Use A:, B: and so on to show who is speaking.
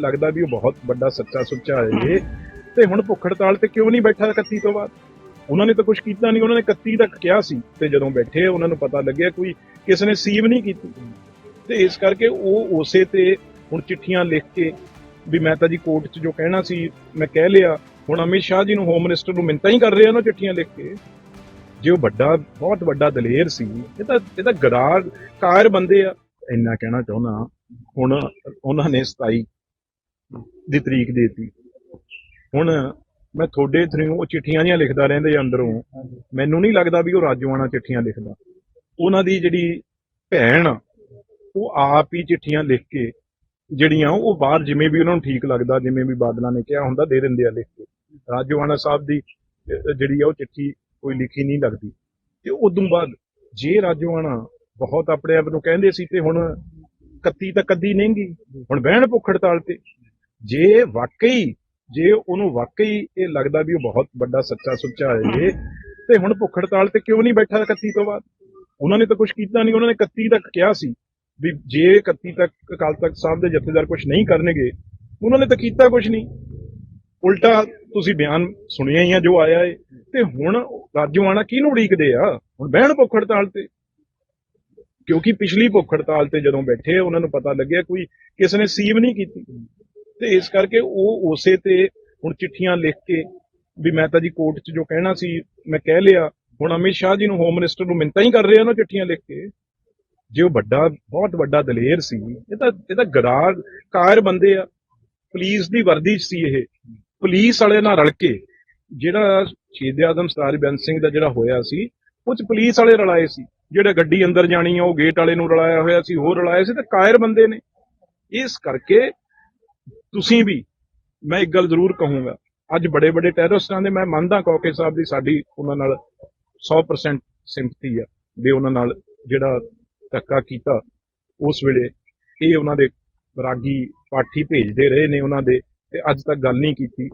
A: ਲੱਗਦਾ ਵੀ ਉਹ ਬਹੁਤ ਵੱਡਾ ਸੱਚਾ ਸੁੱਚਾ ਹੈ ਇਹ। ਤੇ ਹੁਣ ਭੁੱਖ ਹੜਤਾਲ ਤੇ ਕਿਉਂ ਨਹੀਂ ਬੈਠਾ 31 ਤੋਂ ਬਾਅਦ? ਉਹਨਾਂ ਨੇ ਤਾਂ ਕੁਝ ਕੀਤਾ ਨਹੀਂ, ਉਹਨਾਂ ਨੇ 31 ਤੱਕ ਕਿਹਾ ਸੀ। ਤੇ ਜਦੋਂ ਬੈਠੇ, ਉਹਨਾਂ ਨੂੰ ਪਤਾ ਲੱਗਿਆ ਕੋਈ ਕਿਸੇ ਨੇ ਸੀਵ ਨਹੀਂ ਕੀਤੀ। ਤੇ ਇਸ ਕਰਕੇ ਉਹ ਉਸੇ ਤੇ ਹੁਣ ਚਿੱਠੀਆਂ ਲਿਖ ਕੇ ਵੀ ਮੈਂ ਤਾਂ ਜੀ ਕੋਰਟ 'ਚ ਜੋ ਕਹਿਣਾ ਸੀ, ਮੈਂ ਕਹਿ ਲਿਆ। ਹੁਣ ਅਮਿਤ ਸ਼ਾਹ ਜੀ ਨੂੰ ਹੋਮ ਮਿਨਿਸਟਰ ਨੂੰ ਮਿੰਤਾ ਹੀ ਕਰ ਰਹੇ ਆ ਨਾ ਚਿੱਠੀਆਂ ਲਿਖ ਕੇ। ਜੇ ਉਹ ਵੱਡਾ, ਬਹੁਤ ਵੱਡਾ ਦਲੇਰ ਸੀ, ਇਹ ਤਾਂ ਇਹ ਤਾਂ ਗਰਾਰ, ਕਾਇਰ ਬੰਦੇ ਆ। ਇੰਨਾ ਕਹਿਣਾ ਚਾਹੁੰਦਾ, ਹੁਣ ਉਹਨਾਂ ਨੇ 27 ਦੀ ਤਰੀਕ ਦੇਤੀ। ਹੁਣ ਮੈਂ ਤੁਹਾਡੇ ਥਰੂ ਉਹ ਚਿੱਠੀਆਂ ਜੀਆਂ ਲਿਖਦਾ ਰਹਿੰਦੇ ਆ ਅੰਦਰੋਂ ਮੈਨੂੰ ਨਹੀਂ ਲੱਗਦਾ ਵੀ ਉਹ ਰਾਜੂਆਣਾ ਚਿੱਠੀਆਂ ਲਿਖਦਾ। ਉਹਨਾਂ ਦੀ ਜਿਹੜੀ ਭੈਣ ਆ, ਉਹ ਆਪ ਹੀ ਚਿੱਠੀਆਂ ਲਿਖ ਕੇ ਜਿਹੜੀਆਂ ਉਹ ਬਾਹਰ ਜਿਵੇਂ ਵੀ ਉਹਨਾਂ ਨੂੰ ਠੀਕ ਲੱਗਦਾ ਜਿਵੇਂ ਵੀ ਬਾਦਲਾਂ ਨੇ ਕਿਹਾ ਹੁੰਦਾ ਦੇ ਦਿੰਦੇ ਆ ਲਿਖ ਕੇ। ਰਾਜੋਆਣਾ ਸਾਹਿਬ ਦੀ ਜਿਹੜੀ ਆ ਉਹ ਚਿੱਠੀ ਕੋਈ ਲਿਖੀ ਨਹੀਂ ਲੱਗਦੀ। ਤੇ ਉਦੋਂ ਬਾਅਦ ਜੇ ਰਾਜੋਆਣਾ ਬਹੁਤ ਆਪਣੇ ਆਪ ਨੂੰ ਕਹਿੰਦੇ ਸੀ ਤੇ ਹੁਣ ਕੱਤੀ ਤਾਂ ਕੱਦੀ ਨਹੀਂਗੀ ਹੁਣ ਬਹਿਣ ਭੁੱਖ ਹੜਤਾਲ ਤੇ ਜੇ ਵਾਕਈ, ਜੇ ਉਹਨੂੰ ਵਾਕਈ ਇਹ ਲੱਗਦਾ ਵੀ ਉਹ ਬਹੁਤ ਵੱਡਾ ਸੱਚਾ ਸੁੱਚਾ ਹੈ ਇਹ ਤੇ ਹੁਣ ਭੁੱਖ ਹੜਤਾਲ ਤੇ ਕਿਉਂ ਨਹੀਂ ਬੈਠਾ 31 ਤੋਂ ਬਾਅਦ? ਉਹਨਾਂ ਨੇ ਤਾਂ ਕੁਝ ਕੀਤਾ ਨਹੀਂ, ਉਹਨਾਂ ਨੇ 31 ਤੱਕ ਕਿਹਾ ਸੀ ਵੀ ਜੇ 31 ਤੱਕ, ਅਕਾਲ ਤਖਤ ਸਾਹਿਬ ਦੇ ਜਥੇਦਾਰ ਕੁਝ ਨਹੀਂ ਕਰਨਗੇ, ਉਹਨਾਂ ਨੇ ਤਾਂ ਕੀਤਾ ਕੁਝ ਨਹੀਂ। ਉਲਟਾ ਤੁਸੀਂ ਬਿਆਨ ਸੁਣਿਆ ਹੀ ਆ ਜੋ ਆਇਆ ਏ। ਤੇ ਹੁਣ ਰਾਜੂਆਣਾ ਕਿਹਨੂੰ ਉਡੀਕਦੇ ਆ? ਹੁਣ ਬਹਿਣ ਭੁੱਖ ਹੜਤਾਲ ਤੇ। ਕਿਉਂਕਿ ਪਿਛਲੀ ਭੁੱਖ ਹੜਤਾਲ ਤੇ ਜਦੋਂ ਬੈਠੇ, ਉਹਨਾਂ ਨੂੰ ਪਤਾ ਲੱਗਿਆ ਕੋਈ ਕਿਸੇ ਨੇ ਸੀਵ ਨਹੀਂ ਕੀਤੀ। ਤੇ ਇਸ ਕਰਕੇ ਉਹ ਉਸੇ ਤੇ ਹੁਣ ਚਿੱਠੀਆਂ ਲਿਖ ਕੇ ਵੀ ਮੈਂ ਤਾਂ ਜੀ ਕੋਰਟ 'ਚ ਜੋ ਕਹਿਣਾ ਸੀ, ਮੈਂ ਕਹਿ ਲਿਆ, ਹੁਣ ਅਮਿਤ ਸ਼ਾਹ ਜੀ ਨੂੰ ਹੋਮ ਮਿਨਿਸਟਰ ਨੂੰ ਮਿੰਤਾ ਹੀ ਕਰ ਰਹੇ ਆ ਨਾ ਚਿੱਠੀਆਂ ਲਿਖ ਕੇ। ਜੇ ਉਹ ਵੱਡਾ, ਬਹੁਤ ਵੱਡਾ ਦਲੇਰ ਸੀ, ਇਹ ਤਾਂ ਇਹ ਤਾਂ ਗਰਾਰ ਕਾਇਰ ਬੰਦੇ ਆ। ਪੁਲਿਸ ਦੀ ਵਰਦੀ 'ਚ ਸੀ ਇਹ। ਪੁਲਿਸ ਵਾਲੇ ਨਾਲ ਰਲ ਕੇ ਜਿਹੜਾ ਸ਼ਹੀਦ ਆਦਮ ਸਰਦਾਰ ਬੇਅੰਤ ਸਿੰਘ ਦਾ ਜਿਹੜਾ ਹੋਇਆ ਸੀ, ਉਹ 'ਚ ਪੁਲਿਸ ਵਾਲੇ ਰਲਾਏ ਸੀ। ਜਿਹੜਾ ਗੱਡੀ ਅੰਦਰ ਜਾਣੀ ਆ, ਉਹ ਗੇਟ ਵਾਲੇ ਨੂੰ ਰਲਾਇਆ ਹੋਇਆ ਸੀ, ਹੋਰ ਰਲਾਇਆ ਸੀ, ਤੇ ਕਾਇਰ ਬੰਦੇ ਨੇ। ਇਸ ਕਰਕੇ ਤੁਸੀਂ ਵੀ ਮੈਂ ਇੱਕ ਗੱਲ ਜ਼ਰੂਰ ਕਹੂੰਗਾ, ਅੱਜ ਬੜੇ ਬੜੇ ਟੈਰਰਿਸਟਾਂ ਦੇ ਮੈਂ ਮੰਨਦਾ ਕੌਕੇ ਸਾਹਿਬ ਦੀ ਸਾਡੀ ਉਹਨਾਂ ਨਾਲ 100% ਸਿੰਪਥੀ ਆ, ਵੀ ਉਹਨਾਂ ਨਾਲ ਜਿਹੜਾ ਧੱਕਾ ਕੀਤਾ ਉਸ ਵੇਲੇ ਇਹ ਉਹਨਾਂ ਦੇ ਰਾਗੀ ਪਾਠੀ ਭੇਜਦੇ ਰਹੇ ਨੇ ਉਹਨਾਂ ਦੇ ਤੇ ਅੱਜ ਤੱਕ ਗੱਲ ਨਹੀਂ ਕੀਤੀ।